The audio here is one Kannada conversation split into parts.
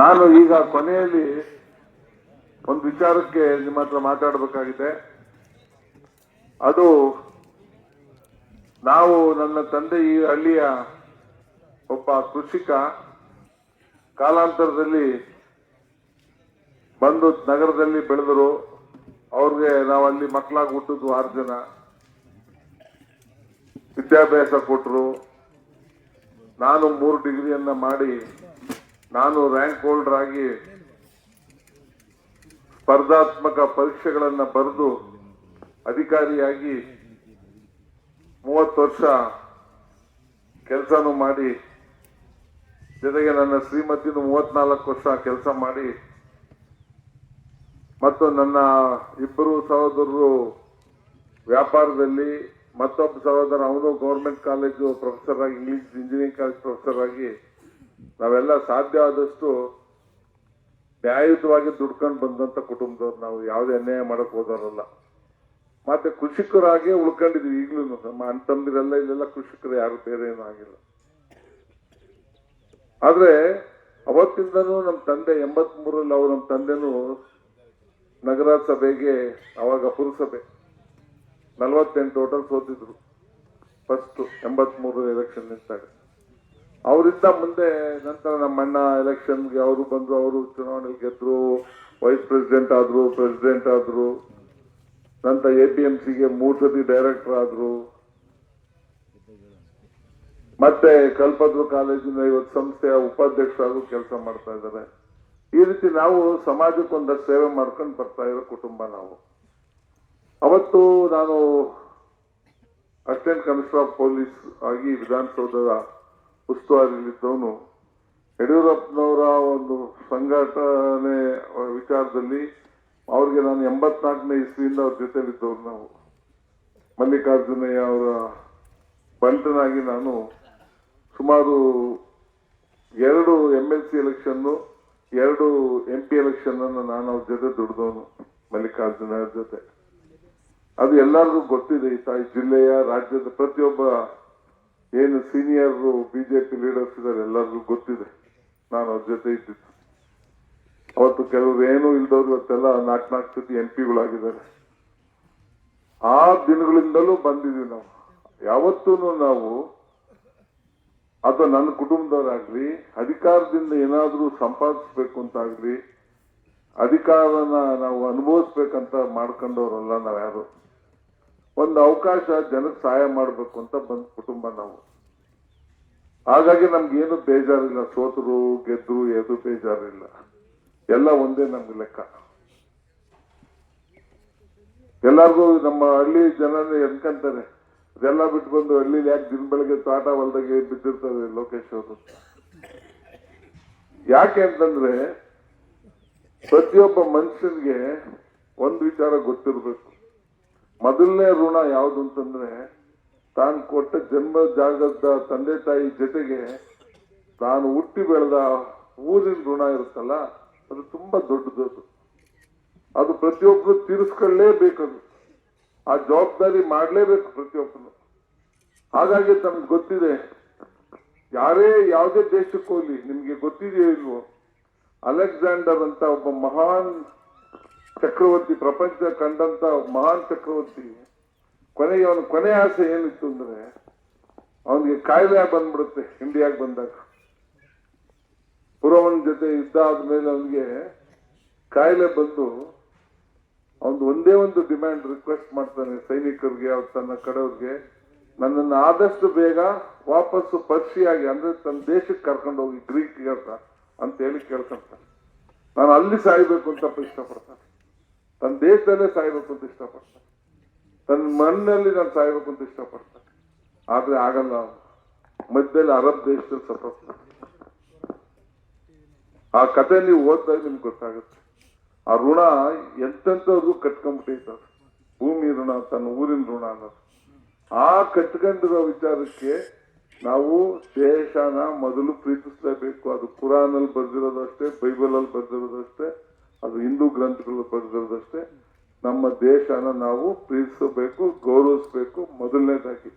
ನಾನು ಈಗ ಕೊನೆಯಲ್ಲಿ ಒಂದು ವಿಚಾರಕ್ಕೆ ನಿಮ್ಮ ಹತ್ರ ಮಾತಾಡಬೇಕಾಗಿದೆ. ಅದು ನಾವು ನನ್ನ ತಂದೆ ಈ ಹಳ್ಳಿಯ ಒಬ್ಬ ಕೃಷಿಕ, ಕಾಲಾಂತರದಲ್ಲಿ ಬಂದು ನಗರದಲ್ಲಿ ಬೆಳೆದರು. ಅವ್ರಿಗೆ ನಾವು ಅಲ್ಲಿ ಮಕ್ಕಳಾಗಿ ಹುಟ್ಟಿದ್ವು ಆರು ಜನ. ವಿದ್ಯಾಭ್ಯಾಸ ಕೊಟ್ಟರು ನಾನು ಮೂರು ಡಿಗ್ರಿಯನ್ನ ಮಾಡಿ ನಾನು ರ್ಯಾಂಕ್ ಹೋಲ್ಡರ್ ಆಗಿ ಸ್ಪರ್ಧಾತ್ಮಕ ಪರೀಕ್ಷೆಗಳನ್ನು ಬರೆದು ಅಧಿಕಾರಿಯಾಗಿ ಮೂವತ್ತು ವರ್ಷ ಕೆಲಸನೂ ಮಾಡಿ, ಜೊತೆಗೆ ನನ್ನ ಶ್ರೀಮತಿನೂ ಮೂವತ್ನಾಲ್ಕು ವರ್ಷ ಕೆಲಸ ಮಾಡಿ, ಮತ್ತು ನನ್ನ ಇಬ್ಬರು ಸಹೋದರರು ವ್ಯಾಪಾರದಲ್ಲಿ, ಮತ್ತೊಬ್ಬ ಸಹೋದರ ಅವನು ಗೌರ್ಮೆಂಟ್ ಕಾಲೇಜು ಪ್ರೊಫೆಸರ್ ಆಗಿ ಇಂಗ್ಲಿಷ್ ಇಂಜಿನಿಯರಿಂಗ್ ಕಾಲೇಜ್ ಪ್ರೊಫೆಸರ್ ಆಗಿ ನಾವೆಲ್ಲ ಸಾಧ್ಯ ಆದಷ್ಟು ನ್ಯಾಯಯುತವಾಗಿ ದುಡ್ಕೊಂಡು ಬಂದಂತ ಕುಟುಂಬದವ್ರು ನಾವು ಯಾವುದೇ ಅನ್ಯಾಯ ಮಾಡಕ್ ಹೋದವರಲ್ಲ. ಮತ್ತೆ ಕೃಷಿಕರಾಗಿ ಉಳ್ಕೊಂಡಿದ್ವಿ ಈಗಲೂ ನಮ್ಮ ಅಣ್ಣ ತಮ್ಮದಿರೆಲ್ಲ ಇಲ್ಲೆಲ್ಲ ಕೃಷಿಕರು ಯಾರು ಬೇರೆ ಏನೂ ಆಗಿಲ್ಲ. ಆದ್ರೆ ಅವತ್ತಿಂದನೂ ನಮ್ಮ ತಂದೆ ಎಂಬತ್ ಮೂರಲ್ಲಿ ಅವ್ರು ನಮ್ಮ ತಂದೆನೂ ನಗರ ಸಭೆಗೆ ಅವಾಗ ಪುರಸಭೆ ನಲ್ವತ್ತೆಂಟು ಟೋಟಲ್ ಸೋತಿದ್ರು. ಫಸ್ಟ್ ಎಂಬತ್ ಮೂರು ಎಲೆಕ್ಷನ್ ನಿಂತಾಗ. ಅವರಿಂದ ಮುಂದೆ ನಂತರ ನಮ್ಮ ಅಣ್ಣ ಎಲೆಕ್ಷನ್ಗೆ ಅವರು ಬಂದರು, ಅವರು ಚುನಾವಣೆಗೆ ಗೆದ್ರು ವೈಸ್ ಪ್ರೆಸಿಡೆಂಟ್ ಆದರು ಪ್ರೆಸಿಡೆಂಟ್ ಆದರು ನಂತರ ಎ ಪಿ ಎಂ ಸಿಗೆ ಮೂರು ಸತಿ ಡೈರೆಕ್ಟರ್ ಆದರು. ಮತ್ತೆ ಕಲ್ಪದ್ರು ಕಾಲೇಜಿನ ಇವತ್ತು ಸಂಸ್ಥೆಯ ಉಪಾಧ್ಯಕ್ಷರಾಗೂ ಕೆಲಸ ಮಾಡ್ತಾ ಇದ್ದಾರೆ. ಈ ರೀತಿ ನಾವು ಸಮಾಜಕ್ಕೆ ಒಂದಷ್ಟು ಸೇವೆ ಮಾಡ್ಕೊಂಡು ಬರ್ತಾ ಇರೋ ಕುಟುಂಬ ನಾವು. ಅವತ್ತು ನಾನು ಅಸಿಸ್ಟೆಂಟ್ ಕಮಿಷನರ್ ಆಫ್ ಪೊಲೀಸ್ ಆಗಿ ವಿಧಾನಸೌಧದ ಉಸ್ತುವಾರಿಯಲ್ಲಿದ್ದವನು. ಯಡಿಯೂರಪ್ಪನವರ ಒಂದು ಸಂಘಟನೆ ವಿಚಾರದಲ್ಲಿ ಅವ್ರಿಗೆ ನಾನು ಎಂಬತ್ನಾಲ್ಕನೇ ಇಸ್ವಿಯಿಂದ ಅವ್ರ ಜೊತೆಲಿದ್ದವ್ರು ನಾವು. ಮಲ್ಲಿಕಾರ್ಜುನಯ್ಯ ಅವರ ಬಂಟನಾಗಿ ನಾನು ಸುಮಾರು ಎರಡು ಎಂ ಎಲ್ ಸಿ ಎಲೆಕ್ಷನ್ನು, ಎರಡು ಎಂ ಪಿ ಎಲೆಕ್ಷನ್ ಅನ್ನು ನಾನು ಅವ್ರ ಜೊತೆ ದುಡ್ದವನು ಮಲ್ಲಿಕಾರ್ಜುನ ಜೊತೆ. ಅದು ಎಲ್ಲರಿಗೂ ಗೊತ್ತಿದೆ ಈ ತಾಯಿ ಜಿಲ್ಲೆಯ, ರಾಜ್ಯದ ಪ್ರತಿಯೊಬ್ಬ ಏನು ಸೀನಿಯರ್ ಬಿಜೆಪಿ ಲೀಡರ್ಸ್ ಇದ್ದಾರೆ, ಎಲ್ಲರಿಗೂ ಗೊತ್ತಿದೆ. ನಾನು ಅವ್ರ ಜೊತೆ ಇದ್ದಿದ್ದು. ಅವತ್ತು ಕೆಲವರು ಏನೂ ಇಲ್ದವ್ರು ಇವತ್ತೆಲ್ಲ ನಾಲ್ಕು ನಾಲ್ಕು ಸತಿ ಎಂ ಪಿಗಳಾಗಿದ್ದಾರೆ. ಆ ದಿನಗಳಿಂದಲೂ ಬಂದಿದ್ದೀವಿ ನಾವು. ಯಾವತ್ತೂ ನಾವು ಅಥವಾ ನನ್ನ ಕುಟುಂಬದವರಾಗ್ಲಿ, ಅಧಿಕಾರದಿಂದ ಏನಾದರೂ ಸಂಪಾದಿಸ್ಬೇಕು ಅಂತ ಆಗ್ಲಿ, ಅಧಿಕಾರನ ನಾವು ಅನುಭವಿಸ್ಬೇಕಂತ ಮಾಡ್ಕೊಂಡವ್ರಲ್ಲ ನಾವ್ಯಾರು. ಒಂದು ಅವಕಾಶ ಜನಕ್ಕೆ ಸಹಾಯ ಮಾಡಬೇಕು ಅಂತ ಬಂದ ಕುಟುಂಬ ನಾವು. ಹಾಗಾಗಿ ನಮ್ಗೇನು ಬೇಜಾರಿಲ್ಲ. ಸೋತರು, ಗೆದ್ರು, ಏನು ಬೇಜಾರಿಲ್ಲ. ಎಲ್ಲ ಒಂದೇ ನಮ್ಗೆ ಲೆಕ್ಕ. ಎಲ್ಲರಿಗೂ ನಮ್ಮ ಹಳ್ಳಿ ಜನನೇ ಎನ್ಕಂತಾರೆ. ಅದೆಲ್ಲ ಬಿಟ್ಟು ಬಂದು ಹಳ್ಳಿಲಿ ಯಾಕೆ ದಿನ ಬೆಳಗ್ಗೆ ತಾಟ ಹೊಲ್ದಾಗೆ ಬಿದ್ದಿರ್ತಾರೆ ಲೋಕೇಶ್ ಅವರು? ಯಾಕೆ ಅಂತಂದ್ರೆ, ಪ್ರತಿಯೊಬ್ಬ ಮನುಷ್ಯನಿಗೆ ಒಂದು ವಿಚಾರ ಗೊತ್ತಿರ್ಬೇಕು. ಮೊದಲನೇ ಋಣ ಯಾವುದು ಅಂತಂದ್ರೆ, ತಾನು ಕೊಟ್ಟ ಜನ್ಮ ಜಾಗದ ತಂದೆ ತಾಯಿ ಜೊತೆಗೆ ತಾನು ಹುಟ್ಟಿ ಬೆಳೆದ ಊರಿನ ಋಣ ಇರುತ್ತಲ್ಲ, ಅದು ತುಂಬಾ ದೊಡ್ಡದದು ಅದು. ಪ್ರತಿಯೊಬ್ರು ತೀರಿಸ್ಕೊಳ್ಳೇಬೇಕದು ಆ ಜವಾಬ್ದಾರಿ ಮಾಡಲೇಬೇಕು ಪ್ರತಿಯೊಬ್ಬನು ಹಾಗಾಗಿ ತಮ್ಗೆ ಗೊತ್ತಿದೆ, ಯಾರೇ ಯಾವುದೇ ದೇಶಕ್ಕೆ ಹೋಗ್ಲಿ, ನಿಮ್ಗೆ ಗೊತ್ತಿದೆಯೋ ಇಲ್ವೋ, ಅಲೆಕ್ಸಾಂಡರ್ ಅಂತ ಒಬ್ಬ ಮಹಾನ್ ಚಕ್ರವರ್ತಿ ಪ್ರಪಂಚ ಕಂಡಂತ ಮಹಾನ್ ಚಕ್ರವರ್ತಿ. ಕೊನೆಗೆ ಅವನ ಕೊನೆ ಆಸೆ ಏನಿತ್ತು ಅಂದ್ರೆ, ಅವನಿಗೆ ಕಾಯಿಲೆ ಬಂದ್ಬಿಡುತ್ತೆ ಇಂಡಿಯಾಗೆ ಬಂದಾಗ. ಪುರವನ ಜೊತೆ ಯುದ್ಧ ಆದ್ಮೇಲೆ ಅವನಿಗೆ ಕಾಯಿಲೆ ಬಂದು, ಅವನು ಒಂದೇ ಒಂದು ಡಿಮ್ಯಾಂಡ್ ರಿಕ್ವೆಸ್ಟ್ ಮಾಡ್ತಾನೆ, ಸೈನಿಕರಿಗೆ ಅವ್ರ ತನ್ನ ಕಡೆಯವ್ರಿಗೆ, ನನ್ನನ್ನು ಆದಷ್ಟು ಬೇಗ ವಾಪಸ್ಸು ಪರ್ಷಿಯಾಗಿ ಅಂದ್ರೆ ತನ್ನ ದೇಶಕ್ಕೆ ಕರ್ಕೊಂಡು ಹೋಗಿ ಗ್ರೀಕ್ ಅಂತ ಹೇಳಿ ಕೇಳ್ಕೊಂತಾನೆ. ನಾನು ಅಲ್ಲಿ ಸಾಯ್ಬೇಕು ಅಂತ ಇಷ್ಟಪಡ್ತಾನೆ. ತನ್ನ ದೇಶದಲ್ಲೇ ಸಾಯ್ಬೇಕು ಅಂತ ಇಷ್ಟಪಡ್ತಾನೆ. ತನ್ನ ಮಣ್ಣಲ್ಲಿ ನಾನು ಸಾಯ್ಬೇಕು ಅಂತ ಇಷ್ಟಪಡ್ತಾನೆ. ಆದ್ರೆ ಆಗಲ್ಲ ಮಧ್ಯದಲ್ಲಿ ಅರಬ್ ದೇಶದಲ್ಲಿ ಸತ್ತೋಗ್ತಾನೆ ಆ ಕತೆ ನೀವು ಓದಿದಾಗ ನಿಮ್ಗೆ ಗೊತ್ತಾಗುತ್ತೆ. ಆ ಋಣ ಎಂತೆಂಥವ್ರಿಗೂ ಕಟ್ಕೊಂಡ್ಬಿಟ್ಟಿರ್ತಾರೆ ಭೂಮಿ ಋಣ, ತನ್ನ ಊರಿನ ಋಣ ಅನ್ನೋದು. ಆ ಕಟ್ಕೊಂಡಿರೋ ವಿಚಾರಕ್ಕೆ ನಾವು ದೇಶನ ಮೊದಲು ಪ್ರೀತಿಸಲೇಬೇಕು. ಅದು ಕುರಾನಲ್ಲಿ ಬರ್ದಿರೋದಷ್ಟೇ ಬೈಬಲ್ ಅಲ್ಲಿ ಬರ್ದಿರೋದಷ್ಟೇ ಅದು ಹಿಂದೂ ಗ್ರಂಥಗಳು ಬರೆದಿರೋದಷ್ಟೇ ನಮ್ಮ ದೇಶನ ನಾವು ಪ್ರೀತಿಸಬೇಕು, ಗೌರವಿಸಬೇಕು ಮೊದಲನೇದಾಗಿ.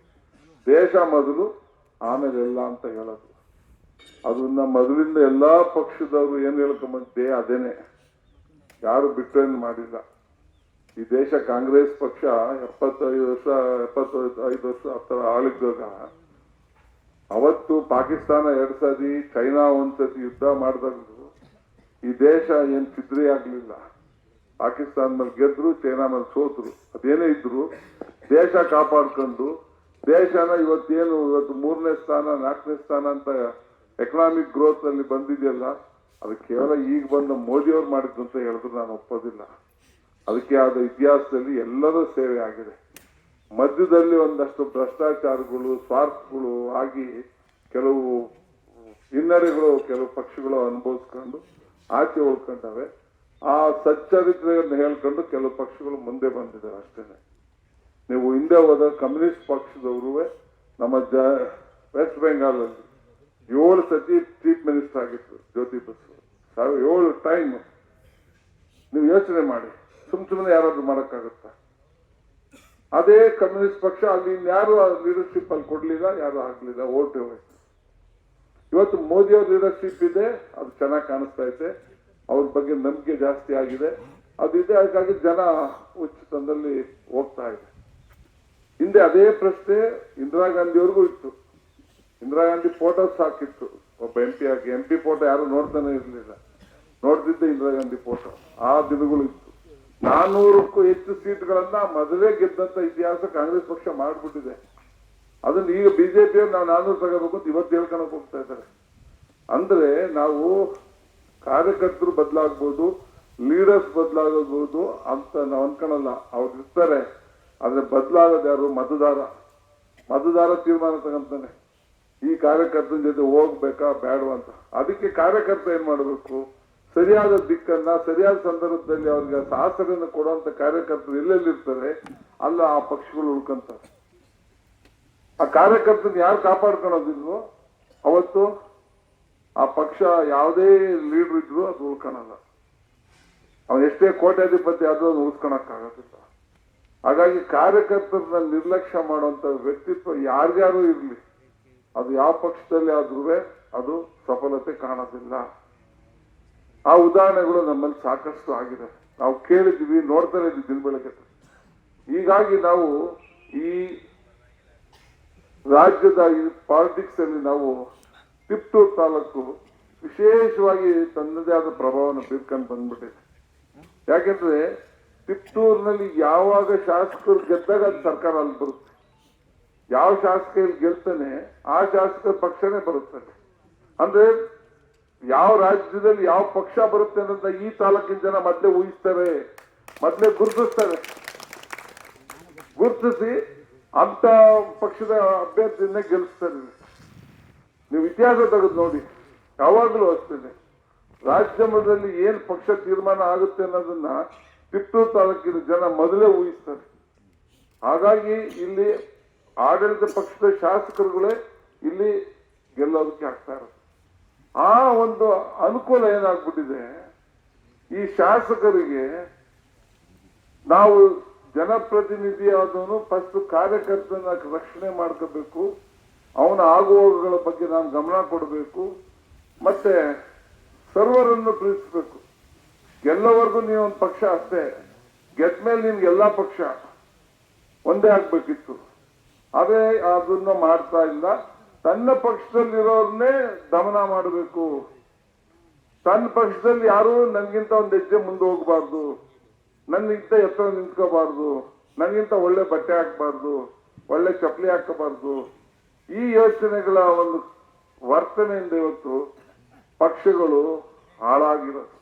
ದೇಶ ಮೊದಲು, ಆಮೇಲೆ ಎಲ್ಲ ಅಂತ ಹೇಳೋದು. ಅದನ್ನ ಮೊದಲಿಂದ ಎಲ್ಲಾ ಪಕ್ಷದವರು ಏನ್ ಹೇಳ್ಕೊಂಬಂತೆ ಅದೇನೆ. ಯಾರು ಬಿಟ್ಟೇನು ಮಾಡಿಲ್ಲ. ಈ ದೇಶ ಕಾಂಗ್ರೆಸ್ ಪಕ್ಷ ಎಪ್ಪತ್ತೈದು ವರ್ಷ ಎಪ್ಪತ್ತೈದು ವರ್ಷ ಆತರ ಆಳಿದ್ದಾಗ, ಅವತ್ತು ಪಾಕಿಸ್ತಾನ ಎರಡ್ ಸತಿ, ಚೈನಾ ಒಂದ್ಸತಿ ಯುದ್ಧ ಮಾಡಿದಾಗಲೂ ಈ ದೇಶ ಏನ್ ಚಿದ್ರಿ ಆಗ್ಲಿಲ್ಲ. ಪಾಕಿಸ್ತಾನ ಮೇಲೆ ಗೆದ್ರು, ಚೈನಾ ಮೇಲೆ ಸೋತರು. ಅದೇನೇ ಇದ್ರು, ದೇಶ ಕಾಪಾಡ್ಕೊಂಡು, ದೇಶನ ಇವತ್ತೇನು, ಇವತ್ತು ಮೂರನೇ ಸ್ಥಾನ, ನಾಲ್ಕನೇ ಸ್ಥಾನ ಅಂತ ಎಕನಾಮಿಕ್ ಗ್ರೋತ್ ಅಲ್ಲಿ ಬಂದಿದೆಯಲ್ಲ, ಅದು ಕೇವಲ ಈಗ ಬಂದ ಮೋದಿಯವ್ರು ಮಾಡಿದ್ರು ಅಂತ ಹೇಳಿದ್ರು ನಾನು ಒಪ್ಪೋದಿಲ್ಲ. ಅದಕ್ಕೆ ಆದ ಇತಿಹಾಸದಲ್ಲಿ ಎಲ್ಲರೂ ಸೇವೆ ಆಗಿದೆ. ಮಧ್ಯದಲ್ಲಿ ಒಂದಷ್ಟು ಭ್ರಷ್ಟಾಚಾರಗಳು, ಸ್ವಾರ್ಥಗಳು ಆಗಿ ಕೆಲವು ಹಿನ್ನಡೆಗಳು, ಕೆಲವು ಪಕ್ಷಗಳು ಅನುಭವಿಸ್ಕೊಂಡು ಆಚೆ ಉಳ್ಕೊಂಡವೆ. ಆ ಸಚ್ಚರಿತ್ರೆಯನ್ನು ಹೇಳ್ಕೊಂಡು ಕೆಲವು ಪಕ್ಷಗಳು ಮುಂದೆ ಬಂದಿದ್ದಾರೆ ಅಷ್ಟೇನೆ ನೀವು ಹಿಂದೆ ಹೋದ ಕಮ್ಯುನಿಸ್ಟ್ ಪಕ್ಷದವರು ನಮ್ಮ ಜ ವೆಸ್ಟ್ ಬೆಂಗಾಲಲ್ಲಿ ಏಳು ಸತಿ ಚೀಫ್ ಮಿನಿಸ್ಟರ್ ಆಗಿತ್ತು ಜ್ಯೋತಿ ಬಸವ. ಸಾವಿರ ಏಳು ಟೈಮ್ ನೀವು ಯೋಚನೆ ಮಾಡಿ. ಸುಮ್ ಸುಮ್ಮನೆ ಯಾರಾದ್ರೂ ಮಾಡೋಕ್ಕಾಗುತ್ತಾ? ಅದೇ ಕಮ್ಯುನಿಸ್ಟ್ ಪಕ್ಷ, ಅಲ್ಲಿ ಯಾರು ಲೀಡರ್ಶಿಪ್ ಅಲ್ಲಿ ಕೊಡ್ಲಿಲ್ಲ, ಯಾರು ಆಗ್ಲಿಲ್ಲ, ಓಟ್ ಹೋಯ್ತು ಇವತ್ತು ಮೋದಿ ಅವ್ರ ಲೀಡರ್ಶಿಪ್ ಇದೆ, ಅದು ಚೆನ್ನಾಗಿ ಕಾಣಿಸ್ತಾ ಇದೆ. ಅವ್ರ ಬಗ್ಗೆ ನಂಬಿಕೆ ಜಾಸ್ತಿ ಆಗಿದೆ. ಅದು ಇದೆ, ಹಾಗಾಗಿ ಜನ ಉಚಿತದಲ್ಲಿ ಹೋಗ್ತಾ ಇದೆ. ಹಿಂದೆ ಅದೇ ಪ್ರಶ್ನೆ ಇಂದಿರಾ ಗಾಂಧಿಯವ್ರಿಗೂ ಇತ್ತು. ಇಂದಿರಾ ಗಾಂಧಿ ಫೋಟೋ ಸಾಕಿತ್ತು ಒಬ್ಬ ಎಂ ಪಿ ಆಗಿ ಎಂ ಪಿ ಫೋಟೋ ಯಾರು ನೋಡ್ತಾನೆ ಇರಲಿಲ್ಲ. ನೋಡ್ತಿದ್ದೆ ಇಂದಿರಾ ಗಾಂಧಿ ಫೋಟೋ. ಆ ದಿನಗಳು ಇತ್ತು. ನಾನ್ನೂರಕ್ಕೂ ಹೆಚ್ಚು ಸೀಟ್ಗಳನ್ನ ಮೊದಲೇ ಗೆದ್ದಂತ ಇತಿಹಾಸ ಕಾಂಗ್ರೆಸ್ ಪಕ್ಷ ಮಾಡ್ಬಿಟ್ಟಿದೆ. ಅದನ್ನ ಈಗ ಬಿಜೆಪಿ ನಾವು ನಾನೂರು ತಗೋಬೇಕು ಅಂತ ಇವತ್ತು ಹೇಳ್ಕೊಳಕ್ ಹೋಗ್ತಾ ಇದ್ದಾರೆ. ಅಂದ್ರೆ ನಾವು ಕಾರ್ಯಕರ್ತರು ಬದಲಾಗ್ಬೋದು ಲೀಡರ್ಸ್ ಬದಲಾಗಬಹುದು ಅಂತ ನಾವು ಅನ್ಕೊಳಲ್ಲ ಅವ್ರು ಇರ್ತಾರೆ, ಆದ್ರೆ ಬದಲಾಗೋದು ಯಾರು? ಮತದಾರ. ಮತದಾರ ತೀರ್ಮಾನ ತಗೊಂತಾನೆ. ಈ ಕಾರ್ಯಕರ್ತನ ಜೊತೆ ಹೋಗ್ಬೇಕಾ, ಬೇಡವಾ ಅಂತ. ಅದಕ್ಕೆ ಕಾರ್ಯಕರ್ತ ಏನ್ ಮಾಡಬೇಕು? ಸರಿಯಾದ ದಿಕ್ಕನ್ನ, ಸರಿಯಾದ ಸಂದರ್ಭದಲ್ಲಿ ಅವ್ರಿಗೆ ಸಾಹಸಗಳನ್ನು ಕೊಡುವಂತ ಕಾರ್ಯಕರ್ತರು ಎಲ್ಲೆಲ್ಲಿರ್ತಾರೆ ಅಲ್ಲ ಆ ಪಕ್ಷಗಳು ಉಳ್ಕೊಂತಾರೆ ಆ ಕಾರ್ಯಕರ್ತನ ಯಾರು ಕಾಪಾಡ್ಕೊಳ್ಳೋದಿದ್ರು ಅವತ್ತು ಆ ಪಕ್ಷ ಯಾವುದೇ ಲೀಡರ್ ಇದ್ರು ಅದು ಉಳ್ಕೊಳಲ್ಲ. ಅವನ್ ಎಷ್ಟೇ ಕೋಟ್ಯಾಧಿಪತಿ ಆದ್ರೂ ಅದು ಉಳಿಸ್ಕೊಳಕ್ಕಾಗೋದಿಲ್ಲ ಹಾಗಾಗಿ ಕಾರ್ಯಕರ್ತರನ್ನ ನಿರ್ಲಕ್ಷ್ಯ ಮಾಡುವಂತ ವ್ಯಕ್ತಿತ್ವ ಯಾರ್ಯಾರು ಇರಲಿ, ಅದು ಯಾವ ಪಕ್ಷದಲ್ಲಿ ಆದ್ರೂ ಅದು ಸಫಲತೆ ಕಾಣೋದಿಲ್ಲ. ಆ ಉದಾಹರಣೆಗಳು ನಮ್ಮಲ್ಲಿ ಸಾಕಷ್ಟು ಆಗಿದೆ. ನಾವು ಕೇಳಿದ್ವಿ ನೋಡ್ತಾನೆ ಇದ್ವಿ ದಿನ ಬೆಳಗ್ಗೆ. ಹೀಗಾಗಿ ನಾವು ಈ ರಾಜ್ಯದ ಪಾಲಿಟಿಕ್ಸ್ ಅಲ್ಲಿ ನಾವು ತಿಪ್ಟೂರು ತಾಲೂಕು ವಿಶೇಷವಾಗಿ ತನ್ನದೇ ಆದ ಪ್ರಭಾವನ ಬೀರ್ಕೊಂಡು ಬಂದ್ಬಿಟ್ಟಿದೆ. ಯಾಕೆಂದ್ರೆ ತಿಪ್ಟೂರಿನಲ್ಲಿ ಯಾವಾಗ ಶಾಸಕರು ಗೆದ್ದಾಗ ಅದು ಸರ್ಕಾರ ಅಲ್ಲಿ ಬರುತ್ತೆ. ಯಾವ ಶಾಸಕ ಇಲ್ಲಿ ಗೆಲ್ತಾನೆ ಆ ಶಾಸಕರ ಪಕ್ಷನೇ ಬರುತ್ತದೆ. ಅಂದ್ರೆ ಯಾವ ರಾಜ್ಯದಲ್ಲಿ ಯಾವ ಪಕ್ಷ ಬರುತ್ತೆ ಅನ್ನೋದನ್ನ ಈ ತಾಲೂಕಿನ ಜನ ಮೊದಲೇ ಊಹಿಸ್ತಾರೆ, ಮೊದಲೇ ಗುರುತಿಸ್ತಾರೆ. ಗುರುತಿಸಿ ಅಂತ ಪಕ್ಷದ ಅಭ್ಯರ್ಥಿಯನ್ನೇ ಗೆಲ್ಲಿಸ್ತಾರೆ. ನೀವು ಇತಿಹಾಸ ತೆಗೆದು ನೋಡಿ, ಯಾವಾಗಲೂ ಅಷ್ಟೇನೆ. ರಾಜ್ಯ ಮಟ್ಟದಲ್ಲಿ ಏನ್ ಪಕ್ಷ ತೀರ್ಮಾನ ಆಗುತ್ತೆ ಅನ್ನೋದನ್ನ ತಿಪ್ಪೂರು ತಾಲೂಕಿನ ಜನ ಮೊದಲೇ ಊಹಿಸ್ತಾರೆ. ಹಾಗಾಗಿ ಇಲ್ಲಿ ಆಡಳಿತ ಪಕ್ಷದ ಶಾಸಕರುಗಳೇ ಇಲ್ಲಿ ಗೆಲ್ಲೋದಕ್ಕೆ ಆಗ್ತಾ ಇರೋದು. ಆ ಒಂದು ಅನುಕೂಲ ಏನಾಗ್ಬಿಟ್ಟಿದೆ, ಈ ಶಾಸಕರಿಗೆ ನಾವು ಜನಪ್ರತಿನಿಧಿ ಆದವನು ಫಸ್ಟ್ ಕಾರ್ಯಕರ್ತನ ರಕ್ಷಣೆ ಮಾಡ್ಕೋಬೇಕು. ಅವನ ಆಗುಹೋಗುಗಳ ಬಗ್ಗೆ ನಾನು ಗಮನ ಕೊಡಬೇಕು. ಮತ್ತೆ ಸರ್ವರನ್ನು ಪ್ರೀತಿಸಬೇಕು. ಗೆಲ್ಲವರೆಗೂ ನೀವು ಒಂದು ಪಕ್ಷ ಅಷ್ಟೇ. ಗೆದ್ಮೇಲೆ ನಿಮ್ಗೆ ಎಲ್ಲಾ ಪಕ್ಷ ಒಂದೇ ಆಗ್ಬೇಕಿತ್ತು. ಅದೇ ಅದನ್ನ ಮಾಡ್ತಾ ಇಲ್ಲ. ತನ್ನ ಪಕ್ಷದಲ್ಲಿರೋರ್ನೇ ದಮನ ಮಾಡಬೇಕು. ತನ್ನ ಪಕ್ಷದಲ್ಲಿ ಯಾರು ನನಗಿಂತ ಒಂದು ಹೆಜ್ಜೆ ಮುಂದೆ ಹೋಗಬಾರ್ದು. ನನ್ಗಿಂತ ಎತ್ತರ ನಿಂತ್ಕೋಬಾರ್ದು. ನನಗಿಂತ ಒಳ್ಳೆ ಬಟ್ಟೆ ಹಾಕಬಾರ್ದು, ಒಳ್ಳೆ ಚಪ್ಪಲಿ ಹಾಕಬಾರ್ದು. ಈ ಯೋಚನೆಗಳ ಒಂದು ವರ್ತನೆಯಿಂದ ಇವತ್ತು ಪಕ್ಷಗಳು ಹಾಳಾಗಿರೋದು.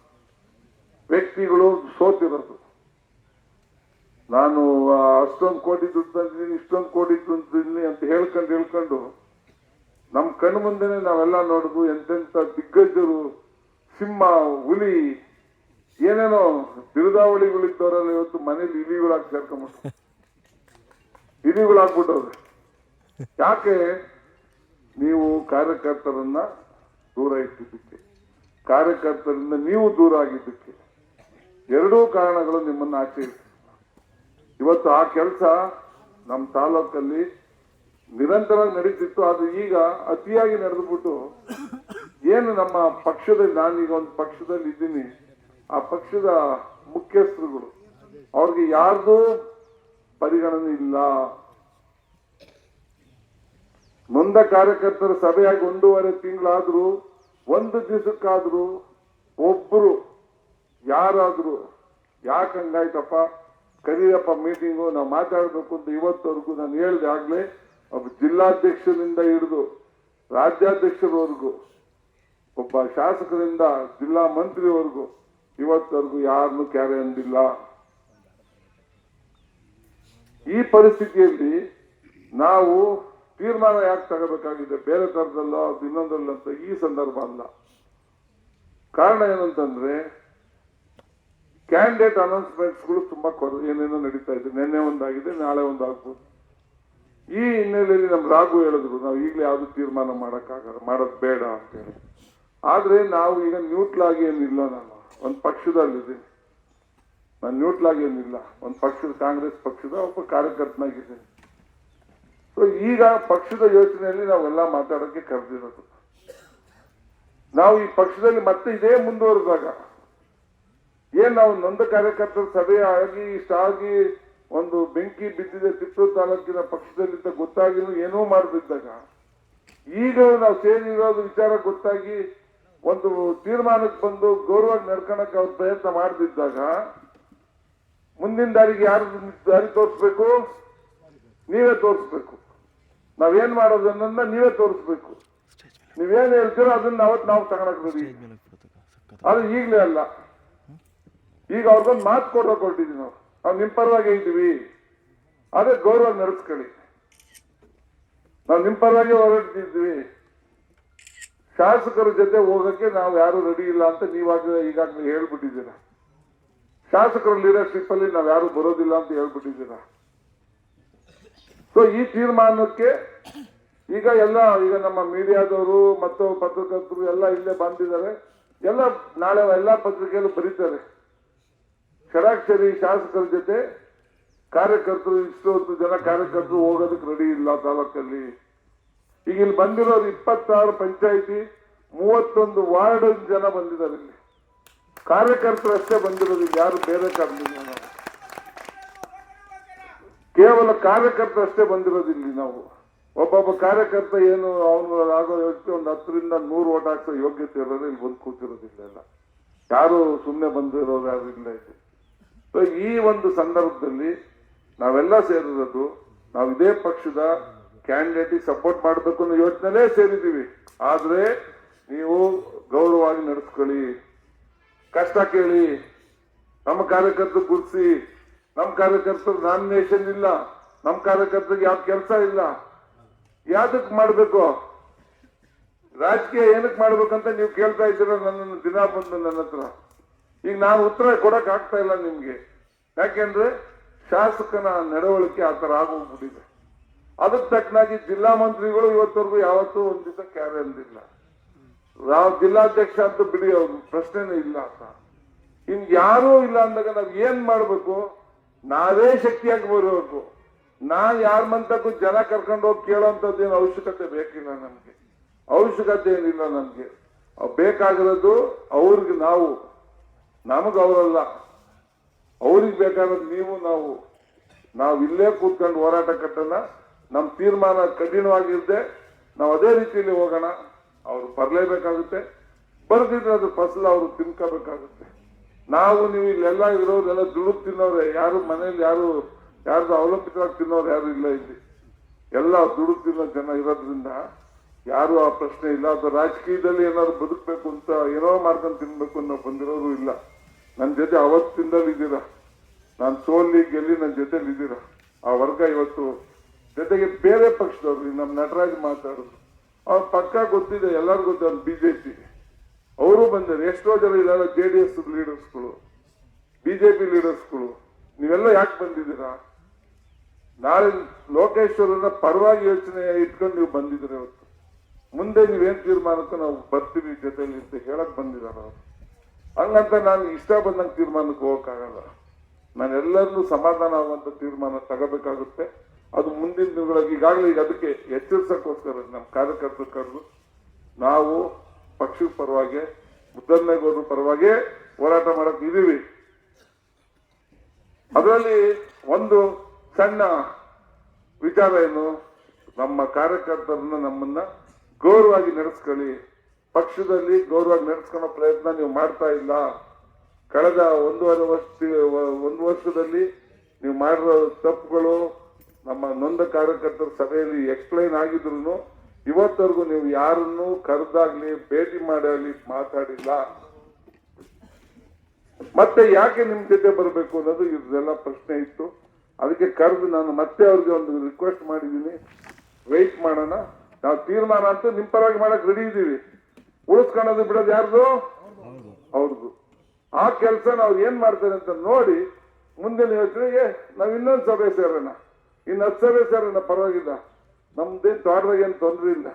ವ್ಯಕ್ತಿಗಳು ಸೋತಿರೋದು. ನಾನು ಅಷ್ಟೊಂದು ಕೋಟಿ ದುಡ್ಡು ತಂದಿದ್ದೀನಿ, ಇಷ್ಟೊಂದು ಕೋಟಿ ತಂದಿದ್ದೀನಿ ಅಂತ ಹೇಳ್ಕೊಂಡು ಹೇಳ್ಕೊಂಡು ನಮ್ಮ ಕಣ್ಣು ಮುಂದೆನೆ ನಾವೆಲ್ಲ ನೋಡುದು ಎಂತೆಂಥ ದಿಗ್ಗಜರು, ಸಿಂಹ, ಹುಲಿ ಏನೇನೋ ಬಿರುದಾವಳಿಗಳಿದ್ದವರೆಲ್ಲ ಇವತ್ತು ಮನೇಲಿ ಇಲಿಗಳಾಗಿ ಸೇರ್ಕೊಂಬಿಟ್ಟು ಇಲಿಗಳಾಗ್ಬಿಟ್ಟವ್ರೆ. ಯಾಕೆ? ನೀವು ಕಾರ್ಯಕರ್ತರನ್ನ ದೂರ ಇಟ್ಟಿದ್ದಕ್ಕೆ. ಕಾರ್ಯಕರ್ತರಿಂದ ನೀವು ದೂರ ಆಗಿದ್ದಕ್ಕೆ. ಎರಡೂ ಕಾರಣಗಳು ನಿಮ್ಮನ್ನ ಆಚೆ. ಇವತ್ತು ಆ ಕೆಲಸ ನಮ್ಮ ತಾಲೂಕಲ್ಲಿ ನಿರಂತರವಾಗಿ ನಡೀತಿತ್ತು. ಅದು ಈಗ ಅತಿಯಾಗಿ ನಡೆದುಬಿಟ್ಟು ಏನು ನಮ್ಮ ಪಕ್ಷದಲ್ಲಿ ನಾನೀಗ ಒಂದು ಪಕ್ಷದಲ್ಲಿ ಇದ್ದೀನಿ ಆ ಪಕ್ಷದ ಮುಖ್ಯಸ್ಥರುಗಳು, ಅವ್ರಿಗೆ ಯಾರ್ದು ಪರಿಗಣನೆ ಇಲ್ಲ. ನೊಂದ ಕಾರ್ಯಕರ್ತರ ಸಭೆಯಾಗಿ ಒಂದೂವರೆ ತಿಂಗಳಾದ್ರೂ, ಒಂದು ದಿವಸಕ್ಕಾದ್ರೂ ಒಬ್ರು ಯಾರಾದ್ರೂ, ಯಾಕೆ ಹಂಗಾಯ್ತಪ್ಪ? ಕರೀರಪ್ಪ ಮೀಟಿಂಗು ನಾವು ಮಾತಾಡಬೇಕು ಅಂತ ಇವತ್ತವರೆಗೂ ನಾನು ಹೇಳ್ದೆ, ಆಗ್ಲೇ ಒಬ್ಬ ಜಿಲ್ಲಾಧ್ಯಕ್ಷರಿಂದ ಹಿಡಿದು ರಾಜ್ಯಾಧ್ಯಕ್ಷರವರೆಗೂ, ಒಬ್ಬ ಶಾಸಕರಿಂದ ಜಿಲ್ಲಾ ಮಂತ್ರಿವರೆಗೂ ಇವತ್ತವರೆಗೂ ಯಾರನ್ನು ಕ್ಯಾರೆ ಅಂದಿಲ್ಲ. ಈ ಪರಿಸ್ಥಿತಿಯಲ್ಲಿ ನಾವು ತೀರ್ಮಾನ ಯಾಕೆ ತಗೋಬೇಕಾಗಿದೆ? ಬೇರೆ ತರದಲ್ಲೋ ಅದು ಇನ್ನೊಂದಲ್ಲ ಅಂತ ಈ ಸಂದರ್ಭ ಅಲ್ಲ. ಕಾರಣ ಏನಂತಂದ್ರೆ, ಕ್ಯಾಂಡಿಡೇಟ್ ಅನೌನ್ಸ್ಮೆಂಟ್ಸ್ಗಳು ತುಂಬಾ ಕೊರ, ಏನೇನೋ ನಡೀತಾ ಇದೆ. ನಿನ್ನೆ ಒಂದಾಗಿದೆ, ನಾಳೆ ಒಂದಾಗ್ಬೋದು. ಈ ಹಿನ್ನೆಲೆಯಲ್ಲಿ ನಮ್ ರಾಘು ಹೇಳಿದ್ರು, ನಾವು ಈಗಲೇ ಯಾವುದು ತೀರ್ಮಾನ ಮಾಡೋಕ್ಕಾಗಲ್ಲ, ಮಾಡೋದು ಬೇಡ ಅಂತ ಆದರೆ ಆದ್ರೆ ನಾವು ಈಗ ನ್ಯೂಟ್ಲಾಗಿ ಏನಿಲ್ಲ ನಾನು. ಒಂದು ಪಕ್ಷದಲ್ಲಿದ್ದೀನಿ ನಾನು ನ್ಯೂಟ್ಲಾಗಿ ಏನಿಲ್ಲ. ಒಂದು ಪಕ್ಷದ ಕಾಂಗ್ರೆಸ್, ಪಕ್ಷದ ಒಬ್ಬ ಕಾರ್ಯಕರ್ತನಾಗಿದ್ದೀನಿ. ಸೊ ಈಗ ಪಕ್ಷದ ಯೋಚನೆಯಲ್ಲಿ ನಾವೆಲ್ಲ ಮಾತಾಡೋಕ್ಕೆ ಕರೆದಿರೋದು. ನಾವು ಈ ಪಕ್ಷದಲ್ಲಿ ಮತ್ತೆ ಇದೇ ಮುಂದುವರೆದಾಗ ಏನ್ ನಾವು ನೊಂದ ಕಾರ್ಯಕರ್ತರ ಸಭೆ ಆಗಿ ಇಷ್ಟಾಗಿ ಒಂದು ಬೆಂಕಿ ಬಿದ್ದಿದೆ ತಿಪ್ಪೂರು ತಾಲೂಕಿನ ಪಕ್ಷದಲ್ಲಿದ್ದ ಗೊತ್ತಾಗಿನೂ ಏನೂ ಮಾಡದಿದ್ದಾಗ ಈಗ ನಾವು ಸೇರಿರೋದು ವಿಚಾರ ಗೊತ್ತಾಗಿ ಒಂದು ತೀರ್ಮಾನಕ್ಕೆ ಬಂದು ಗೌರವ ನಡ್ಕೊಳಕ್ಕೆ ಅವ್ರು ಪ್ರಯತ್ನ ಮಾಡದಿದ್ದಾಗ ಮುಂದಿನ ದಾರಿಗೆ ಯಾರು ದಾರಿ ತೋರಿಸ್ಬೇಕು? ನೀವೇ ತೋರಿಸ್ಬೇಕು. ನಾವೇನ್ ಮಾಡೋದು ಅನ್ನೋದನ್ನ ನೀವೇ ತೋರಿಸ್ಬೇಕು. ನೀವೇನ್ ಹೇಳ್ತೀರೋ ಅದನ್ನ ಅವತ್ತು ನಾವು ತಗೊಳಕ್ ರೆಡಿ ಅದು ಈಗಲೇ ಅಲ್ಲ. ಈಗ ಅವ್ರಿಗೊಂದು ಮಾತು ಕೊಡೋಕೆ ಹೊರಟಿದ್ವಿ ನಾವು. ನಾವು ನಿಮ್ಮ ಪರವಾಗಿ ಇದ್ದೀವಿ. ಅದೇ ಗೌರವ ನಡೆಸ್ಕೊಳ್ಳಿ. ನಾವು ನಿಮ್ಮ ಪರವಾಗಿ ಹೊರಟಿದ್ವಿ ಶಾಸಕರ ಜೊತೆ ಹೋಗಕ್ಕೆ ನಾವು ಯಾರು ರೆಡಿ ಇಲ್ಲ ಅಂತ ನೀವಾಗ ಈಗಾಗಲೇ ಹೇಳ್ಬಿಟ್ಟಿದ್ದೀರ? ಶಾಸಕರ ಲೀಡರ್ಶಿಪ್ ಅಲ್ಲಿ ನಾವು ಯಾರು ಬರೋದಿಲ್ಲ ಅಂತ ಹೇಳ್ಬಿಟ್ಟಿದ್ದೀರ? ಸೊ ಈ ತೀರ್ಮಾನಕ್ಕೆ ಈಗ ಎಲ್ಲ, ಈಗ ನಮ್ಮ ಮೀಡಿಯಾದವರು ಮತ್ತು ಪತ್ರಕರ್ತರು ಎಲ್ಲ ಇಲ್ಲೇ ಬಂದಿದ್ದಾರೆ. ಎಲ್ಲ ನಾಳೆ ಎಲ್ಲ ಪತ್ರಿಕೆಯಲ್ಲೂ ಬರೀತಾರೆ. ಷಡಾಕ್ಷರಿ ಶಾಸಕರ ಜೊತೆ ಕಾರ್ಯಕರ್ತರು, ಇಷ್ಟೊತ್ತು ಜನ ಕಾರ್ಯಕರ್ತರು ಹೋಗೋದಕ್ಕೆ ರೆಡಿ ಇಲ್ಲ ತಾಲೂಕಲ್ಲಿ. ಈಗ ಇಲ್ಲಿ ಬಂದಿರೋರು ಇಪ್ಪತ್ತಾರು ಪಂಚಾಯಿತಿ, ಮೂವತ್ತೊಂದು ವಾರ್ಡ್ ಜನ ಬಂದಿದ್ದಾರೆ ಇಲ್ಲಿ. ಕಾರ್ಯಕರ್ತರು ಅಷ್ಟೇ ಬಂದಿರೋದು ಯಾರು ಬೇರೆ ಕಾರಣ ಕೇವಲ ಕಾರ್ಯಕರ್ತರು ಅಷ್ಟೇ ಬಂದಿರೋದು ಇಲ್ಲಿ ನಾವು. ಒಬ್ಬೊಬ್ಬ ಕಾರ್ಯಕರ್ತ ಏನು, ಅವನು ಆಗೋ ವ್ಯಕ್ತಿ ಒಂದು ಹತ್ತರಿಂದ ನೂರು ಓಟ್ ಹಾಕ್ಸೋ ಯೋಗ್ಯತೆ ಇರೋದು ಇಲ್ಲಿ ಬಂದು ಕೂತಿರೋದಿಲ್ಲ ಯಾರು ಸುಮ್ಮನೆ ಬಂದಿರೋರು ಯಾರು ಇಲ್ಲ ಇದೆ ಈ ಒಂದು ಸಂದರ್ಭದಲ್ಲಿ ನಾವೆಲ್ಲ ಸೇರಿರೋದು, ನಾವು ಇದೇ ಪಕ್ಷದ ಕ್ಯಾಂಡಿಡೇಟ್ ಸಪೋರ್ಟ್ ಮಾಡಬೇಕು ಅನ್ನೋ ಯೋಚನೆಲೇ ಸೇರಿದ್ದೀವಿ. ಆದ್ರೆ ನೀವು ಗೌರವವಾಗಿ ನಡೆಸ್ಕೊಳ್ಳಿ. ಕಷ್ಟ ಕೇಳಿ, ನಮ್ಮ ಕಾರ್ಯಕರ್ತರು ಗುರುತಿಸಿ ನಮ್ಮ ಕಾರ್ಯಕರ್ತರು ನಾಮಿನೇಷನ್ ಇಲ್ಲ, ನಮ್ಮ ಕಾರ್ಯಕರ್ತರಿಗೆ ಯಾವ ಕೆಲಸ ಇಲ್ಲ. ಯಾವ್ದಕ್ ಮಾಡ್ಬೇಕು? ರಾಜಕೀಯ ಏನಕ್ಕೆ ಮಾಡ್ಬೇಕಂತ ನೀವು ಕೇಳ್ತಾ ಇದ್ದೀರ ನನ್ನನ್ನು ದಿನ ಬಂದು ನನ್ನ ಹತ್ರ? ಈಗ ನಾನು ಉತ್ತರ ಕೊಡಕ್ ಆಗ್ತಾ ಇಲ್ಲ ನಿಮ್ಗೆ. ಯಾಕೆಂದ್ರೆ ಶಾಸಕನ ನಡವಳಿಕೆ ಆ ತರ ಆಗೋಗ್ಬಿಟ್ಟಿದೆ. ಅದಕ್ಕೆ ತಕ್ಕನಾಗಿ ಜಿಲ್ಲಾ ಮಂತ್ರಿಗಳು ಇವತ್ತವರೆಗೂ ಯಾವತ್ತೂ ಒಂದು ದಿವಸ ಕ್ಯಾರೆ ಅಂದಿಲ್ಲ ನಾವು ಜಿಲ್ಲಾಧ್ಯಕ್ಷ ಅಂತ ಬಿಡಿ ಅವ್ರು, ಪ್ರಶ್ನೆನೇ ಇಲ್ಲ ಅಂತ. ಇನ್ ಯಾರೂ ಇಲ್ಲ ಅಂದಾಗ ನಾವ್ ಏನ್ ಮಾಡ್ಬೇಕು? ನಾವೇ ಶಕ್ತಿಯಾಗಿ ಬರಬೇಕು ನಾ ಯಾರ ಮಂತಕ್ಕೂ ಜನ ಕರ್ಕೊಂಡು ಹೋಗಿ ಕೇಳೋಂಥದ್ದು ಏನು ಅವಶ್ಯಕತೆ ಬೇಕಿಲ್ಲ ನಮ್ಗೆ. ಅವಶ್ಯಕತೆ ಏನಿಲ್ಲ ನಮ್ಗೆ. ಬೇಕಾಗಿರೋದು ಅವ್ರಿಗೆ ನಾವು. ನಮಗ ಅವರಲ್ಲ. ಅವ್ರಿಗೆ ಬೇಕಾಗಿರೋದು ನೀವು, ನಾವು. ನಾವು ಇಲ್ಲೇ ಕೂತ್ಕೊಂಡು ಹೋರಾಟ ಕಟ್ಟಲ್ಲ. ನಮ್ಮ ತೀರ್ಮಾನ ಕಠಿಣವಾಗಿರದೆ ನಾವು ಅದೇ ರೀತಿಯಲ್ಲಿ ಹೋಗೋಣ. ಅವರು ಬರಲೇಬೇಕಾಗುತ್ತೆ. ಬರ್ದಿದ್ರೆ ಅದು ಫಸಲು ಅವರು ತಿನ್ಕೋಬೇಕಾಗುತ್ತೆ. ನಾವು ನೀವು ಇಲ್ಲೆಲ್ಲ ಇರೋರೆಲ್ಲ ದುಡುಕ್ ತಿನ್ನೋರೆ, ಯಾರು ಮನೇಲಿ ಯಾರು, ಯಾರ್ದು ಅವಲಂಬಿತವಾಗಿ ತಿನ್ನೋರು ಯಾರು ಇಲ್ಲ ಇಲ್ಲಿ. ಎಲ್ಲ ದುಡುಕ್ ತಿನ್ನೋ ಜನ ಇರೋದ್ರಿಂದ ಯಾರು ಆ ಪ್ರಶ್ನೆ ಇಲ್ಲ. ಅದು ರಾಜಕೀಯದಲ್ಲಿ ಏನಾದ್ರು ಬದುಕಬೇಕು ಅಂತ ಏನೋ ಮಾಡ್ಕೊಂಡು ತಿನ್ಬೇಕು ಅನ್ನೋ ಬಂದಿರೋರು ಇಲ್ಲ. ನನ್ನ ಜೊತೆ ಅವತ್ತಿಂದಲೂ ಇದ್ದೀರಾ? ನಾನು ಸೋಲಿ ಗೆಲ್ಲಿ ನನ್ನ ಜೊತೆಲಿ ಇದ್ದೀರಾ? ಆ ವರ್ಗ ಇವತ್ತು ಜೊತೆಗೆ ಬೇರೆ ಪಕ್ಷದವ್ರು ನಮ್ಮ ನಟರಾಜ್ ಮಾತಾಡೋದು. ಅವ್ರ ಪಕ್ಕ ಗೊತ್ತಿದೆ, ಎಲ್ಲರಿಗೂ ಜೆ ಬಿಜೆಪಿ ಅವರು ಬಂದರು ಎಷ್ಟೋ ಜನ ಇಲ್ಲೆಲ್ಲ ಜೆ ಡಿ ಎಸ್ ಲೀಡರ್ಸ್ಗಳು ಬಿಜೆಪಿ ಲೀಡರ್ಸ್ಗಳು ನೀವೆಲ್ಲ ಯಾಕೆ ಬಂದಿದ್ದೀರಾ? ನಾಳೆ ಲೋಕೇಶ್ವರನ ಪರವಾಗಿ ಯೋಚನೆ ಇಟ್ಕೊಂಡು ನೀವು ಬಂದಿದ್ರೆ ಇವತ್ತು? ಮುಂದೆ ನೀವೇನ್ ತೀರ್ಮಾನಕ್ಕೂ ನಾವು ಬರ್ತೀವಿ ಜೊತೆಲಿ ಅಂತ ಹೇಳಕ್ ಬಂದಿದ್ದಾರೆ ಅವರು. ಹಂಗಂತ ನಾನು ಇಷ್ಟ ಬಂದಂಗೆ ತೀರ್ಮಾನಕ್ಕೆ ಹೋಗಕ್ಕಾಗಲ್ಲ. ನಾನೆಲ್ಲರನ್ನೂ ಸಮಾಧಾನ ಆಗುವಂತ ತೀರ್ಮಾನ ತಗೋಬೇಕಾಗುತ್ತೆ. ಅದು ಮುಂದಿನ ದಿನಗಳಲ್ಲಿ ಈಗಾಗಲೇ ಈಗ ಅದಕ್ಕೆ ಎಚ್ಚರಿಸಕ್ಕೋಸ್ಕರ ನಮ್ಮ ಕಾರ್ಯಕರ್ತರು ಕರೆದು ನಾವು ಪಕ್ಷದ ಪರವಾಗಿ ಮುದ್ದನ್ಮೇಗೌಡರ ಪರವಾಗಿ ಹೋರಾಟ ಮಾಡಕ್ ಅದರಲ್ಲಿ ಒಂದು ಸಣ್ಣ ವಿಚಾರ ಏನು, ನಮ್ಮ ಕಾರ್ಯಕರ್ತರನ್ನ ನಮ್ಮನ್ನ ಗೌರವವಾಗಿ ನಡೆಸ್ಕೊಳ್ಳಿ. ಪಕ್ಷದಲ್ಲಿ ಗೌರವವಾಗಿ ನಡೆಸ್ಕೊಳ್ಳೋ ಪ್ರಯತ್ನ ನೀವು ಮಾಡ್ತಾ ಇಲ್ಲ. ಕಳೆದ ಒಂದೂವರೆ ವರ್ಷ, ಒಂದು ವರ್ಷದಲ್ಲಿ ನೀವು ಮಾಡಿರೋ ತಪ್ಪುಗಳು ನಮ್ಮ ನೊಂದ ಕಾರ್ಯಕರ್ತರ ಸಭೆಯಲ್ಲಿ ಎಕ್ಸ್ಪ್ಲೈನ್ ಆಗಿದ್ರು ಇವತ್ತವರೆಗೂ ನೀವು ಯಾರನ್ನು ಕರೆದಾಗ್ಲಿ, ಭೇಟಿ ಮಾಡಲಿ ಮಾತಾಡಿಲ್ಲ. ಮತ್ತೆ ಯಾಕೆ ನಿಮ್ ಜೊತೆ ಬರಬೇಕು ಅನ್ನೋದು ಇದೆಲ್ಲ ಪ್ರಶ್ನೆ ಇತ್ತು. ಅದಕ್ಕೆ ಕರೆದು ನಾನು ಮತ್ತೆ ಅವ್ರಿಗೆ ಒಂದು ರಿಕ್ವೆಸ್ಟ್ ಮಾಡಿದ್ದೀನಿ. ವೆಯ್ಟ್ ಮಾಡೋಣ. ನಾವು ತೀರ್ಮಾನ ಅಂತೂ ನಿಮ್ ಪರವಾಗಿ ಮಾಡಕ್ ರೆಡಿ ಇದ್ದೀವಿ ಉಳಿಸ್ಕೊಳ್ಳೋದು ಬಿಡೋದು ಯಾರ್ದು? ಅವ್ರದ್ದು ಆ ಕೆಲಸ ನಾವು ಏನ್ ಮಾಡ್ತಾರೆ ಅಂತ ನೋಡಿ ಮುಂದಿನ ಯೋಚನೆಗೆ ನಾವು ಇನ್ನೊಂದು ಸಭೆ ಸೇರೋಣ. ಇನ್ನು ಹತ್ತು ಸರ್ ಸೇರೋಣ ಪರವಾಗಿಲ್ಲ. ನಮ್ದೇನ್ ತೋಟದಾಗ ಏನು ತೊಂದರೆ ಇಲ್ಲ.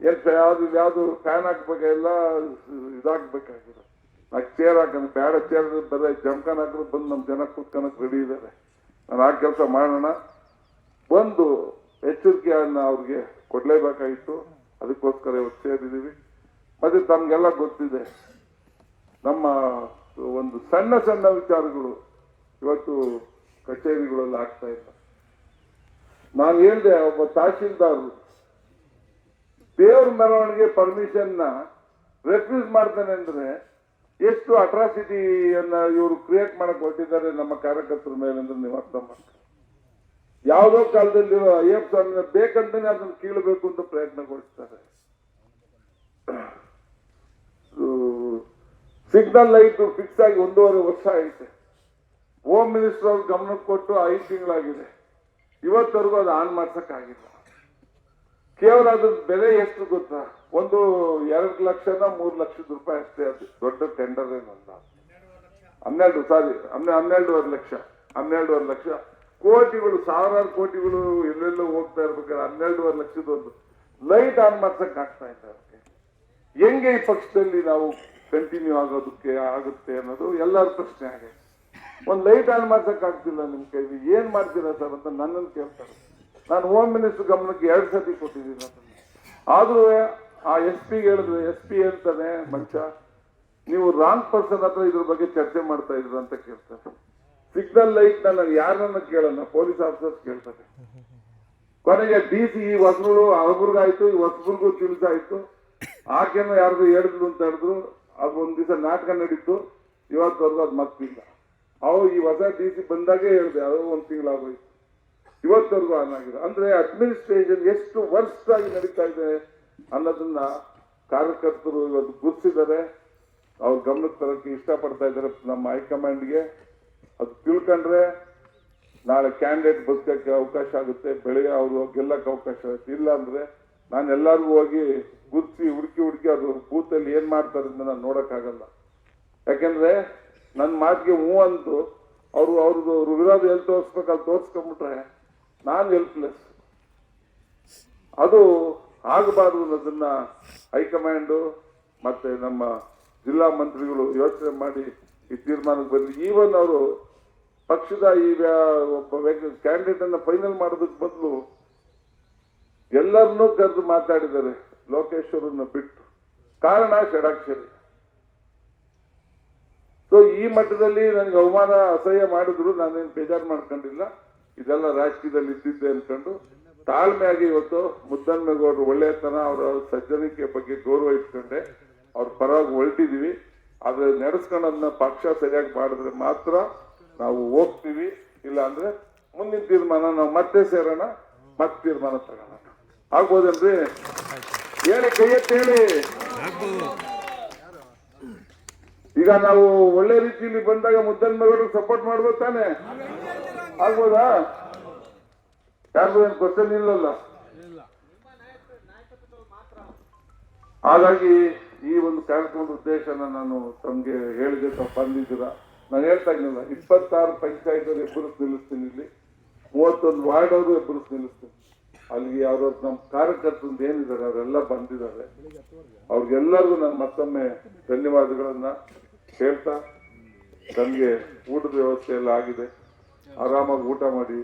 ಏನ್ ಯಾವ್ದು ಯಾವ್ದು ಫ್ಯಾನ್ ಹಾಕ್ಬೇಕಾಗಿಲ್ಲ. ಇದಾಗ್ಬೇಕಾಗಿಲ್ಲ ನಾಲ್ಕು ಚೇರ್ ಹಾಕೋಣ ಬೇಡ ಚೇರ್ ಬರೀ ಜಮ್ಕನ್ ಹಾಕಿದ್ರು ಬಂದು ನಮ್ಮ ಜನ ಕೂತ್ಕೊಳಕ್ ರೆಡಿ ಇದ್ದಾರೆ ನಾನು ಆ ಕೆಲಸ ಮಾಡೋಣ. ಒಂದು ಎಚ್ಚರಿಕೆಯನ್ನು ಅವ್ರಿಗೆ ಕೊಡಲೇಬೇಕಾಗಿತ್ತು. ಅದಕ್ಕೋಸ್ಕರ ಇವತ್ತು ಸೇರಿದ್ದೀವಿ ಮತ್ತೆ ತಮಗೆಲ್ಲ ಗೊತ್ತಿದೆ. ನಮ್ಮ ಒಂದು ಸಣ್ಣ ಸಣ್ಣ ವಿಚಾರಗಳು ಇವತ್ತು ಕಚೇರಿಗಳಲ್ಲಿ ಆಗ್ತಾ ಇಲ್ಲ. ನಾನು ಹೇಳಿದೆ, ಒಬ್ಬ ತಹಶೀಲ್ದಾರ್ ದೇವ್ರ ಮೆರವಣಿಗೆ ಪರ್ಮಿಷನ್ನ ರೆಫ್ಯೂಸ್ ಮಾಡ್ತಾನೆ ಅಂದ್ರೆ ಎಷ್ಟು ಅಟ್ರಾಸಿಟಿಯನ್ನ ಇವರು ಕ್ರಿಯೇಟ್ ಮಾಡಕ್ ಹೊರಟಿದ್ದಾರೆ ನಮ್ಮ ಕಾರ್ಯಕರ್ತರ ಮೇಲೆ ಅಂದ್ರೆ ನೀವು ಅರ್ಥ ಮಾಡ್ತೀರಿ ಯಾವುದೋ ಕಾಲದಲ್ಲಿ ಅಯ್ಯಪ್ಪ ಸ್ವಾಮಿನ ಬೇಕಂತಾನೆ ಅದನ್ನ ಕೀಳಬೇಕು ಅಂತ ಪ್ರಯತ್ನಗೊಳಿಸ್ತಾರೆ ಸಿಗ್ನಲ್ ಲೈಟ್ ಫಿಕ್ಸ್ ಆಗಿ ಒಂದೂವರೆ ವರ್ಷ ಐತೆ ಹೋಮ್ ಮಿನಿಸ್ಟರ್ ಅವ್ರ ಗಮನಕ್ಕೆ ಕೊಟ್ಟು ಐದು ತಿಂಗಳಾಗಿದೆ. ಇವತ್ತವರೆಗೂ ಅದು ಆನ್ ಮಾಡ್ಸಕ್ಕಾಗಿಲ್ಲ. ಕೇವಲ ಅದ್ರ ಬೆಲೆ ಎಷ್ಟು ಗೊತ್ತಾ? ಒಂದು ಎರಡು ಲಕ್ಷನ ಮೂರು ಲಕ್ಷದ ರೂಪಾಯಿ ಅಷ್ಟೇ ಅದು. ದೊಡ್ಡ ಟೆಂಡರ್ ಏನಂತ ಹನ್ನೆರಡು ಸಾರಿ ಹನ್ನೆ ಹನ್ನೆರಡುವರೆ ಲಕ್ಷ. ಹನ್ನೆರಡುವರೆ ಲಕ್ಷ. ಕೋಟಿಗಳು, ಸಾವಿರಾರು ಕೋಟಿಗಳು ಎಲ್ಲೆಲ್ಲೋ ಹೋಗ್ತಾ ಇರ್ಬೇಕಾದ್ರೆ ಹನ್ನೆರಡುವರೆ ಲಕ್ಷದ ಒಂದು ಲೈಟ್ ಆನ್ ಮಾಡ್ಸಕ್ ಆಗ್ತಾ ಇಲ್ಲ ಅದಕ್ಕೆ ಹೆಂಗೆ ಈ ಪಕ್ಷದಲ್ಲಿ ನಾವು ಕಂಟಿನ್ಯೂ ಆಗೋದಕ್ಕೆ ಆಗುತ್ತೆ ಅನ್ನೋದು ಎಲ್ಲರ ಪ್ರಶ್ನೆ ಆಗೈತೆ ಒಂದ್ ಲೈಟ್ ಆನ್ ಮಾಡ್ಸೋಕ್ಕಾಗ್ತಿಲ್ಲ ನಿಮ್ಮ ನಿಮ್ ಕೈಲಿ. ಏನ್ ಮಾಡ್ತೀರಾ ಸರ್ ಅಂತ ನನ್ನನ್ನು ಕೇಳ್ತಾರೆ. ನಾನು ಹೋಮ್ ಮಿನಿಸ್ಟರ್ ಗಮನಕ್ಕೆ ಎರಡು ಸತಿ ಕೊಟ್ಟಿದ್ದೀನಿ ಆದರೂ ಆ ಎಸ್ ಪಿ ಹೇಳಿದ್ರೆ ಎಸ್ ಪಿ ಹೇಳ್ತಾನೆ ಮನುಷ್ಯ ನೀವು ರಾಂಗ್ ಪರ್ಸನ್ ಹತ್ರ ಇದ್ರ ಬಗ್ಗೆ ಚರ್ಚೆ ಮಾಡ್ತಾ ಇದ್ರು ಅಂತ ಕೇಳ್ತಾರೆ. ಸಿಗ್ನಲ್ ಲೈಟ್ ನಾನು ಯಾರನ್ನ ಕೇಳಲ್ಲ ಪೊಲೀಸ್ ಆಫೀಸರ್ಸ್ ಕೇಳ್ತಾರೆ. ಕೊನೆಗೆ ಡಿ ಸಿ ಈ ಹೊಸಗಳು ಆಯ್ತು, ಈ ಹೊಸಬರ್ಗೂ ತಿಳಿಸಾಯ್ತು ಆಕೆನೂ ಯಾರ್ದು ಹೇಳಿದ್ರು ಅಂತ ಹೇಳಿದ್ರು. ಅದು ಒಂದು ದಿವಸ ನಾಟಕ ನಡೀತು. ಇವತ್ತವರೆಗೂ ಅದು ಮತ್ತಿಲ್ಲ ಅವು ಈ ಹೊಸ ಡಿ ಸಿ ಬಂದಾಗೆ ಹೇಳಿದೆ, ಅದು ಒಂದು ತಿಂಗಳಾಗೋಯ್ತು. ಇವತ್ತವರೆಗೂ ಆನ್ ಆಗಿದೆ. ಅಂದ್ರೆ ಅಡ್ಮಿನಿಸ್ಟ್ರೇಷನ್ ಎಷ್ಟು ವರ್ಷ ಆಗಿ ನಡೀತಾ ಇದೆ ಅನ್ನೋದನ್ನ ಕಾರ್ಯಕರ್ತರು ಇವತ್ತು ಗುರುತಿಸಿದ್ದಾರೆ. ಅವ್ರ ಗಮನಕ್ಕೆ ತರಕ್ಕೆ ಇಷ್ಟಪಡ್ತಾ ಇದ್ದಾರೆ ನಮ್ಮ ಹೈಕಮಾಂಡ್ಗೆ. ಅದು ತಿಳ್ಕೊಂಡ್ರೆ ನಾಳೆ ಕ್ಯಾಂಡಿಡೇಟ್ ಬದುಕಕ್ಕೆ ಅವಕಾಶ ಆಗುತ್ತೆ ಬೆಳಗ್ಗೆ ಅವರು ಗೆಲ್ಲಕ್ಕೆ ಅವಕಾಶ ಆಗುತ್ತೆ. ಇಲ್ಲ ಅಂದ್ರೆ ನಾನು ಎಲ್ಲರಿಗೂ ಹೋಗಿ ಗುರುತಿಸಿ ಹುಡುಕಿ ಹುಡುಕಿ ಅದು ಬೂತಲ್ಲಿ ಏನ್ ಮಾಡ್ತಾರೆ ನಾನು ನೋಡಕ್ಕಾಗಲ್ಲ. ಯಾಕೆಂದ್ರೆ ನನ್ನ ಮಾತಿಗೆ ಹೂ ಅಂತು ಅವರು ಅವ್ರದ್ದು ಋಗ್ರಾದ ಎಲ್ಲಿ ತೋರಿಸ್ಬೇಕು ಅಲ್ಲಿ ತೋರಿಸ್ಕೊಂಡ್ಬಿಟ್ರೆ ನಾನು ಹೆಲ್ಪ್ಲೆಸ್ ಅದು ಆಗಬಾರ್ದು ಅನ್ನೋದನ್ನ ಹೈಕಮಾಂಡು ಮತ್ತೆ ನಮ್ಮ ಜಿಲ್ಲಾ ಮಂತ್ರಿಗಳು ಯೋಚನೆ ಮಾಡಿ ಈ ತೀರ್ಮಾನಕ್ಕೆ ಬಂದು ಈವನ್ ಅವರು ಪಕ್ಷದ ಈ ಒಬ್ಬ ಕ್ಯಾಂಡಿಡೇಟ್ ಅನ್ನ ಫೈನಲ್ ಮಾಡೋದಕ್ಕೆ ಬದಲು ಎಲ್ಲರನ್ನೂ ಕರೆದು ಮಾತಾಡಿದ್ದಾರೆ. ಲೋಕೇಶ್ವರನ್ನ ಬಿಟ್ಟು. ಕಾರಣ ಷಡಾಕ್ಷರಿ. ಈ ಮಟ್ಟದಲ್ಲಿ ನನಗೆ ಅವಮಾನ, ಅಸಹ್ಯ ಮಾಡಿದ್ರು, ನಾನೇನು ಬೇಜಾರು ಮಾಡ್ಕೊಂಡಿಲ್ಲ. ಇದೆಲ್ಲ ರಾಜಕೀಯದಲ್ಲಿ ಇದ್ದಿದ್ದೆ ಅನ್ಕೊಂಡು ತಾಳ್ಮೆಯಾಗಿ ಇವತ್ತು ಮುದ್ದನ್ಮೇಗೌಡರು ಒಳ್ಳೆಯತನ ಅವರ ಸಜ್ಜನಿಕೆ ಬಗ್ಗೆ ಗೌರವ ಇಟ್ಕೊಂಡೆ. ಅವ್ರ ಪರವಾಗಿ ಹೊರಟಿದೀವಿ. ಆದ್ರೆ ನಡೆಸ್ಕೊಳ್ಳೋದನ್ನ ಪಕ್ಷ ಸರಿಯಾಗಿ ಮಾಡಿದ್ರೆ ಮಾತ್ರ ನಾವು ಹೋಗ್ತೀವಿ. ಇಲ್ಲ ಅಂದ್ರೆ ಮುಂದಿನ ತೀರ್ಮಾನ ನಾವು ಮತ್ತೆ ಸೇರೋಣ, ಮತ್ತೆ ತೀರ್ಮಾನ ತಗೋಣ. ಆಗ್ಬೋದೇನ್ರಿ? ಹೇಳಿ, ಕೈ ಎತ್ತಿ ಹೇಳಿ. ಈಗ ನಾವು ಒಳ್ಳೆ ರೀತಿಯಲ್ಲಿ ಬಂದಾಗ ಮುದ್ದನ್ ಮಗಳು ಸಪೋರ್ಟ್ ಮಾಡ್ಬೋದು ತಾನೆ? ಆಗ್ಬೋದಾ? ಯಾರು ಏನು ಕ್ವಶನ್ ಇಲ್ಲಲ್ಲ. ಹಾಗಾಗಿ ಈ ಒಂದು ಕಾರ್ಯಕ್ರಮದ ಉದ್ದೇಶನ ನಾನು ತಮ್ಗೆ ಹೇಳಿದೆ ತಪ್ಪ ಬಂದಿದ್ದೀರಾ. ನಾನು ಹೇಳ್ತಾ ಇದ್ದಿಲ್ಲ ಇಪ್ಪತ್ತಾರು ಪಂಚಾಯತ್ ಎಬ್ಬರಿಸ್ ನಿಲ್ಲಿಸ್ತೀನಿ ಇಲ್ಲಿ. ಮೂವತ್ತೊಂದು ವಾರ್ಡ್ ಅವರು ಎಬ್ಬರಿಸ್ ನಿಲ್ಲಿಸ್ತೀನಿ. ಅಲ್ಲಿಗೆ ಯಾರು ನಮ್ಮ ಕಾರ್ಯಕರ್ತರು ಏನಿದ್ದಾರೆ, ಅವರೆಲ್ಲ ಬಂದಿದ್ದಾರೆ. ಅವ್ರಿಗೆಲ್ಲರಿಗೂ ನಾನು ಮತ್ತೊಮ್ಮೆ ಧನ್ಯವಾದಗಳನ್ನ ಹೇಳ್ತಾ ತಮಗೆ ಊಟದ ವ್ಯವಸ್ಥೆ ಎಲ್ಲ ಆಗಿದೆ. ಆರಾಮಾಗಿ ಊಟ ಮಾಡಿ.